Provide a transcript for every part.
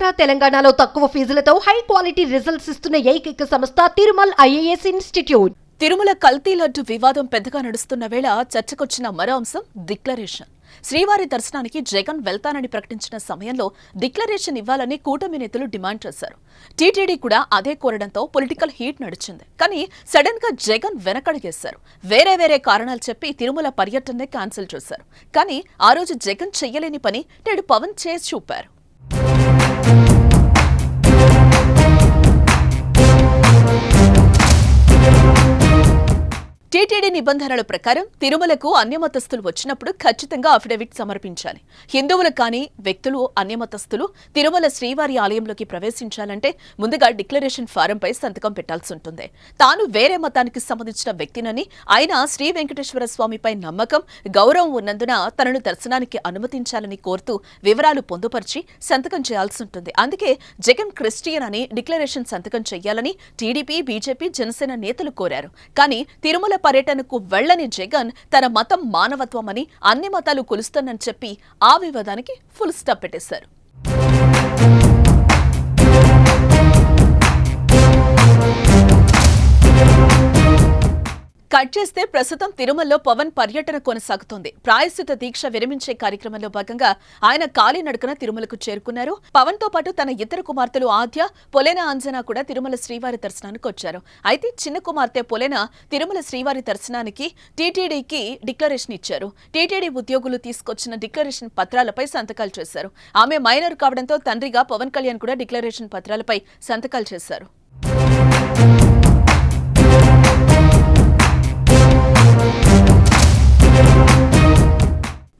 ఆంధ్ర తెలంగాణలో తక్కువ ఫీజులతో high quality results ఇస్తున్న ఏకైక సంస్థ తిరుమల్ ఐఏఎస్ ఇన్స్టిట్యూట్. తిరుమల కల్తీ లడ్డు వివాదం పెద్దగా నడుస్తున్న వేళ చర్చకొచ్చిన మరో అంశం డిక్లరేషన్. శ్రీవారి దర్శనానికి జగన్ వెళ్తానని ప్రకటించిన సమయంలో డిక్లరేషన్ ఇవ్వాలని కూటమి నేతలు డిమాండ్ చేశారు. టీటీడీ కూడా అదే కోరడంతో పొలిటికల్ హీట్ నడిచింది. కానీ సడన్గా జగన్ వెనకడిగేశారు. వేరే వేరే కారణాలు చెప్పి తిరుమల పర్యటననే క్యాన్సిల్ చేశారు. కానీ ఆ రోజు జగన్ చెయ్యలేని పని నేడు పవన్ చేసి చూపారు. టీటీడీ నిబంధనల ప్రకారం తిరుమలకు అన్యమతస్థులు వచ్చినప్పుడు ఖచ్చితంగా అఫిడవిట్ సమర్పించాలి. హిందువులు కానీ వ్యక్తులు అన్యమతస్థులు తిరుమల శ్రీవారి ఆలయంలోకి ప్రవేశించాలంటే ముందుగా డిక్లరేషన్ ఫారంపై సంతకం పెట్టాల్సి ఉంటుంది. తాను వేరే మతానికి సంబంధించిన వ్యక్తినని ఆయన శ్రీ వెంకటేశ్వర స్వామిపై నమ్మకం గౌరవం ఉన్నందున తనను దర్శనానికి అనుమతించాలని కోరుతూ వివరాలు పొందుపరిచి సంతకం చేయాల్సి ఉంటుంది. అందుకే జగన్ క్రిస్టియన్ అని డిక్లరేషన్ సంతకం చేయాలని టీడీపీ బీజేపీ జనసేన నేతలు కోరారు. కానీ తిరుమల పర్యటనకు వెళ్ళని జగన్ తన మతం మానవత్వమని అన్ని మతాలు కొలుస్తానని చెప్పి ఆ వివాదానికి ఫుల్ స్టాప్ పెట్టేశారు. కట్ చేస్తే ప్రస్తుతం తిరుమలలో పవన్ పర్యటన కొనసాగుతోంది. ప్రాయశ్చిత దీక్ష విరమించే కార్యక్రమంలో భాగంగా ఆయన కాలినడకన తిరుమలకు చేరుకున్నారు. పవన్తో పాటు తన ఇద్దరు కుమార్తెలు ఆద్య పొలేన అంజనా కూడా తిరుమల శ్రీవారి దర్శనానికి వచ్చారు. అయితే చిన్న కుమార్తె పొలేన తిరుమల శ్రీవారి దర్శనానికి టీటీడీకి డిక్లరేషన్ ఇచ్చారు. టీటీడీ ఉద్యోగులు తీసుకొచ్చిన డిక్లరేషన్ పత్రాలపై సంతకాలు చేశారు. ఆమె మైనర్ కావడంతో తండ్రిగా పవన్ కళ్యాణ్ కూడా డిక్లరేషన్ పత్రాలపై సంతకాలు చేశారు.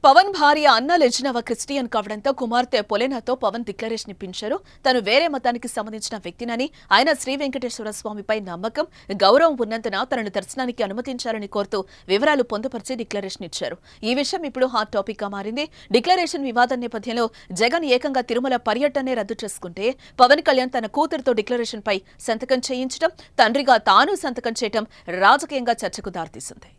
పవన్ భార్య అన్న లెజినవ క్రిస్టియన్ కావడంతో కుమార్తె పొలెనాతో పవన్ డిక్లరేషన్ ఇప్పించారు. తను వేరే మతానికి సంబంధించిన వ్యక్తినని ఆయన శ్రీ వెంకటేశ్వర స్వామిపై నమ్మకం గౌరవం ఉన్నందున తనను దర్శనానికి అనుమతించాలని కోరుతూ వివరాలు పొందుపరిచి డిక్లరేషన్ ఇచ్చారు. ఈ విషయం ఇప్పుడు హాట్ టాపిక్గా మారింది. డిక్లరేషన్ వివాదం నేపథ్యంలో జగన్ ఏకంగా తిరుమల పర్యటనే రద్దు చేసుకుంటే పవన్ కళ్యాణ్ తన కూతురుతో డిక్లరేషన్ పై సంతకం చేయించడం తండ్రిగా తాను సంతకం చేయడం రాజకీయంగా చర్చకు దారితీసింది.